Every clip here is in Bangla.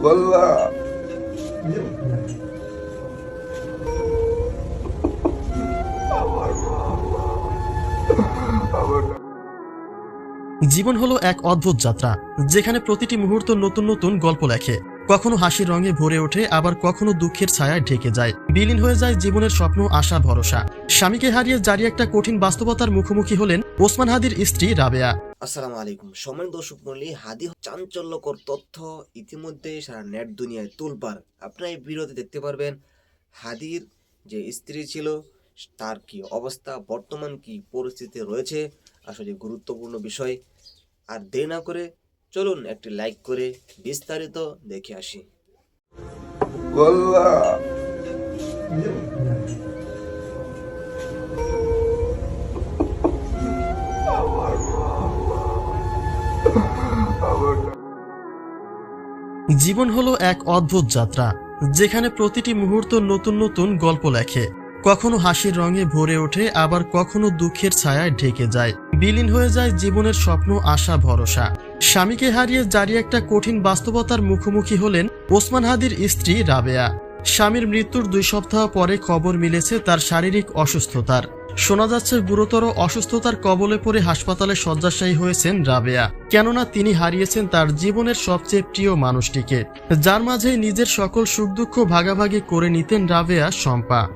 والله জীবন হলো এক অদ্ভুত যাত্রা যেখানে প্রতিটি মুহূর্ত নতুন নতুন গল্প লেখে কখনো হাসির রঙে ভরে ওঠে, আবার কখনো দুঃখের ছায়ায় ঢেকে যায়। বিলীন হয়ে যায় জীবনের স্বপ্ন, আশা, ভরসা। স্বামীকে হারিয়ে জারি একটা কঠিন বাস্তবতার মুখোমুখি হলেন ওসমান হাদির স্ত্রী রাবেয়া। আসসালামু আলাইকুম। সময় দর্শক মন্ডলী হাদি চাঞ্চল্যকর তথ্য ইতিমধ্যে সারা নেট দুনিয়ায় তুলবার আপনারা এই ভিডিওতে দেখতে পারবেন হাদির যে স্ত্রী ছিল, তার কি অবস্থা, বর্তমান কি পরিস্থিতি রয়েছে। আসলে গুরুত্বপূর্ণ বিষয়। আর দেরি না করে চলুন একটি লাইক করে বিস্তারিত দেখে আসি। জীবন হলো এক অদ্ভুত যাত্রা যেখানে প্রতিটি মুহূর্ত নতুন নতুন গল্প লেখে। কখনো হাসির রঙে ভরে ওঠে, আবার কখনো দুঃখের ছায়ায় ঢেকে যায়। বিলীন হয়ে যায় জীবনের স্বপ্ন, আশা, ভরসা। স্বামীকে হারিয়ে জারি একটা কঠিন বাস্তবতার মুখোমুখি হলেন ওসমান হাদির স্ত্রী রাবেয়া। স্বামীর মৃত্যুর দুই সপ্তাহ পরে খবর মিলেছে তার শারীরিক অসুস্থতার। শোনা যাচ্ছে গুরুতর অসুস্থতার কবলে পড়ে হাসপাতালে শয্যাশায়ী হয়েছেন রাবেয়া। কেননা তিনি হারিয়েছেন তার জীবনের সবচেয়ে প্রিয় মানুষটিকে। যার মাঝে নিজের সকল সুখ দুঃখ ভাগাভাগি করে নিতেন রাবেয়া, শম্পা।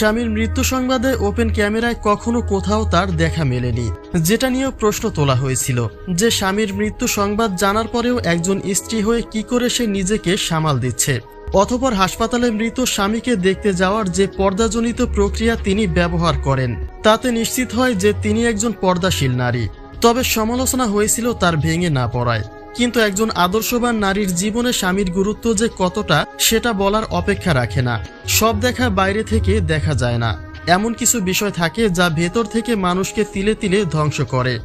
স্বামীর মৃত্যু সংবাদে ওপেন ক্যামেরায় কখনো কোথাও তার দেখা মেলেনি, যেটা নিয়েও প্রশ্ন তোলা হয়েছিল, যে স্বামীর মৃত্যু সংবাদ জানার পরেও একজন স্ত্রী হয়ে কি করে সে নিজেকে সামাল দিচ্ছে অথপর হাসপাতালে মৃত স্বামীকে দেখতে যাওয়ার যে পর্দাজনিত প্রক্রিয়া তিনি ব্যবহার করেন, তাতে নিশ্চিত হয় যে তিনি একজন পর্দাশীল নারী, তবে সমালোচনা হয়েছিল তার ভেঙে না পড়ায়। কিন্তু একজন আদর্শবান নারীর জীবনে স্বামীর গুরুত্ব যে কতটা, সেটা বলার অপেক্ষা রাখে না। সব দেখা বাইরে থেকে দেখা যায় না। এমন কিছু বিষয় থাকে যা ভেতর থেকে মানুষকে তিলে তিলে ধ্বংস করে।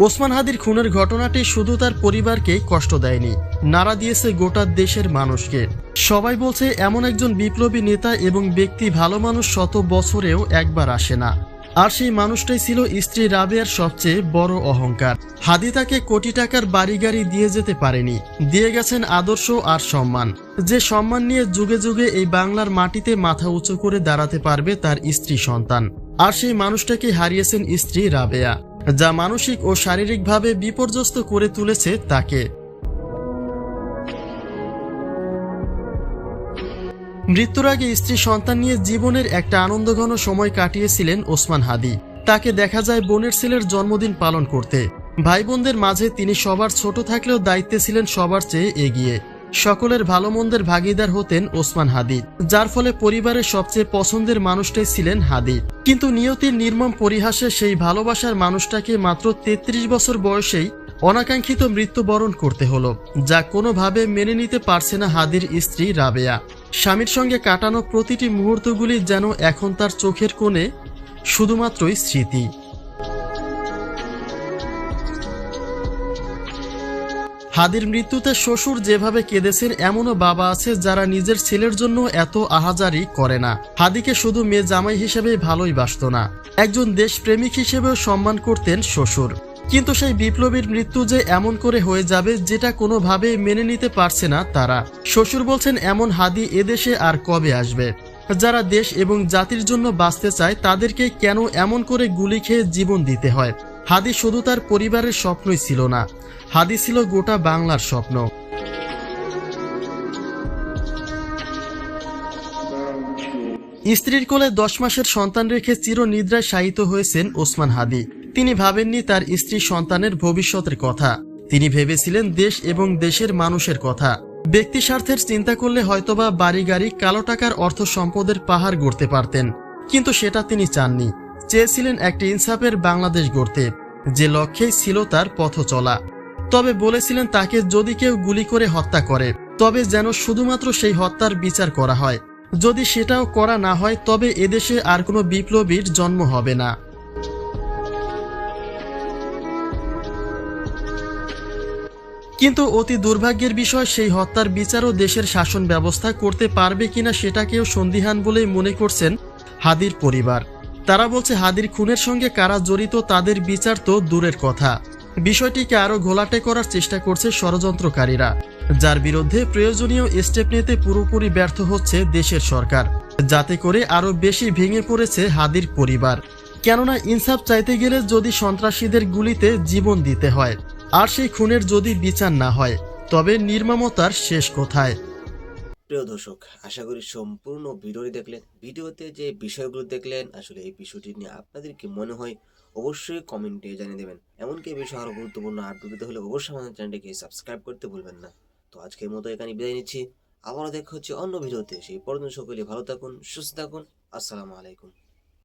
ওসমান হাদির খুনের ঘটনাটি শুধু তার পরিবারকেই কষ্ট দেয়নি, নাড়া দিয়েছে গোটা দেশের মানুষকে। সবাই বলছে, এমন একজন বিপ্লবী নেতা এবং ব্যক্তি ভালো মানুষ শত বছরেও একবার আসে না। আর সেই মানুষটাই ছিল স্ত্রী রাবেয়ার সবচেয়ে বড় অহংকার। হাদি তাকে কোটি টাকার বাড়ি গাড়ি দিয়ে যেতে পারেনি। দিয়ে গেছেন আদর্শ আর সম্মান। যে সম্মান নিয়ে যুগে যুগে এই বাংলার মাটিতে মাথা উঁচু করে দাঁড়াতে পারবে তার স্ত্রী সন্তান। আর সেই মানুষটাকে হারিয়েছেন স্ত্রী রাবেয়া। যা মানসিক ও শারীরিকভাবে বিপর্যস্ত করে তুলেছে তাকে। মৃত্যুর আগে স্ত্রী সন্তান নিয়ে জীবনের একটা আনন্দঘন সময় কাটিয়েছিলেন ওসমান হাদি। তাকে দেখা যায় বোনের ছেলের জন্মদিন পালন করতে। ভাই বোনদের মাঝে তিনি সবার ছোট থাকলেও দায়িত্বে ছিলেন সবার চেয়ে এগিয়ে। সকলের ভালো মন্দের ভাগিদার হতেন ওসমান হাদি, যার ফলে পরিবারের সবচেয়ে পছন্দের মানুষটাই ছিলেন হাদি। কিন্তু নিয়তির নির্মম পরিহাসে সেই ভালোবাসার মানুষটাকে মাত্র ৩৩ বছর বয়সেই অনাকাঙ্ক্ষিত মৃত্যুবরণ করতে হলো, যা কোনোভাবে মেনে নিতে পারছে না হাদির স্ত্রী রাবেয়া। স্বামীর সঙ্গে কাটানো প্রতিটি মুহূর্তগুলি যেন এখন তার চোখের কোণে শুধুমাত্রই স্মৃতি। হাদির মৃত্যুতে শ্বশুর যেভাবে কেঁদেছেন, এমনও বাবা আছে যারা নিজের ছেলের জন্য এত আহাজারি করে না। হাদিকে শুধু মেয়ে জামাই হিসেবে ভালোই বাসত না। একজন দেশপ্রেমিক হিসেবেও সম্মান করতেন শ্বশুর। কিন্তু সেই বিপ্লবীর মৃত্যু যে এমন করে হয়ে যাবে যেটা কোনোভাবে মেনে নিতে পারছে না তারা। শ্বশুর বলছেন, এমন হাদি এদেশে আর কবে আসবে? যারা দেশ এবং জাতির জন্য বাঁচতে চায়, তাদেরকে কেন এমন করে গুলি খেয়ে জীবন দিতে হয়? হাদি শুধু তার পরিবারের স্বপ্নই ছিল না। হাদি ছিল গোটা বাংলার স্বপ্ন। স্ত্রীর কোলে দশ মাসের সন্তান রেখে চিরনিদ্রায় শায়িত হয়েছেন ওসমান হাদি। তিনি ভাবেননি তার স্ত্রী সন্তানের ভবিষ্যতের কথা। তিনি ভেবেছিলেন দেশ এবং দেশের মানুষের কথা। ব্যক্তি স্বার্থের চিন্তা করলে হয়তোবা বাড়ি গাড়ি কালো টাকার অর্থ সম্পদের পাহাড় গড়তে পারতেন। কিন্তু সেটা তিনি চাননি। চেয়েছিলেন একটি ইনসাফের বাংলাদেশ গড়তে। যে লক্ষ্যেই ছিল তার পথ চলা। তবে বলেছিলেন তাকে যদি কেউ গুলি করে হত্যা করে, তবে যেন শুধুমাত্র সেই হত্যার বিচার করা হয়। যদি সেটাও করা না হয়, তবে এদেশে আর কোনো বিপ্লবীর জন্ম হবে না। কিন্তু অতি দুর্ভাগ্যের বিষয়, সেই হত্যার বিচারও দেশের শাসন ব্যবস্থা করতে পারবে কিনা সেটাকেও সন্দিহান বলেই মনে করছেন হাদির পরিবার। তারা বলছে, হাদির খুনের সঙ্গে কারা জড়িত তাদের বিচার তো দূরের কথা। বিষয়টিকে আরও ঘোলাটে করার চেষ্টা করছে ষড়যন্ত্রকারীরা। যার বিরুদ্ধে প্রয়োজনীয় স্টেপ নিতে পুরোপুরি ব্যর্থ হচ্ছে দেশের সরকার। যাতে করে আরও বেশি ভেঙে পড়েছে হাদির পরিবার। কেননা, ইনসাফ চাইতে গেলে যদি সন্ত্রাসীদের গুলিতে জীবন দিতে হয় আর সেই খুনের যদি বিচার না হয়, তবে নির্মমতার শেষ কোথায়? প্রিয় দর্শক, আশা করি সম্পূর্ণ ভিডিওটি দেখলেন। ভিডিওতে যে বিষয়গুলো দেখলেন, আসলে এই বিষয়টি নিয়ে আপনাদের কি মনে হয়, অবশ্যই কমেন্টে জানিয়ে দেবেন। এমনকি এই বিষয়ে আরও গুরুত্বপূর্ণ আপডেট পেতে হলে অবশ্যই আমাদের চ্যানেলটিকে সাবস্ক্রাইব করতে ভুলবেন না। তো আজকের মতো এখানে বিদায় নিচ্ছি। আবারও দেখা হচ্ছে অন্য ভিডিওতে। সেই পর্যন্ত সকলে ভালো থাকুন, সুস্থ থাকুন। আসসালামু আলাইকুম।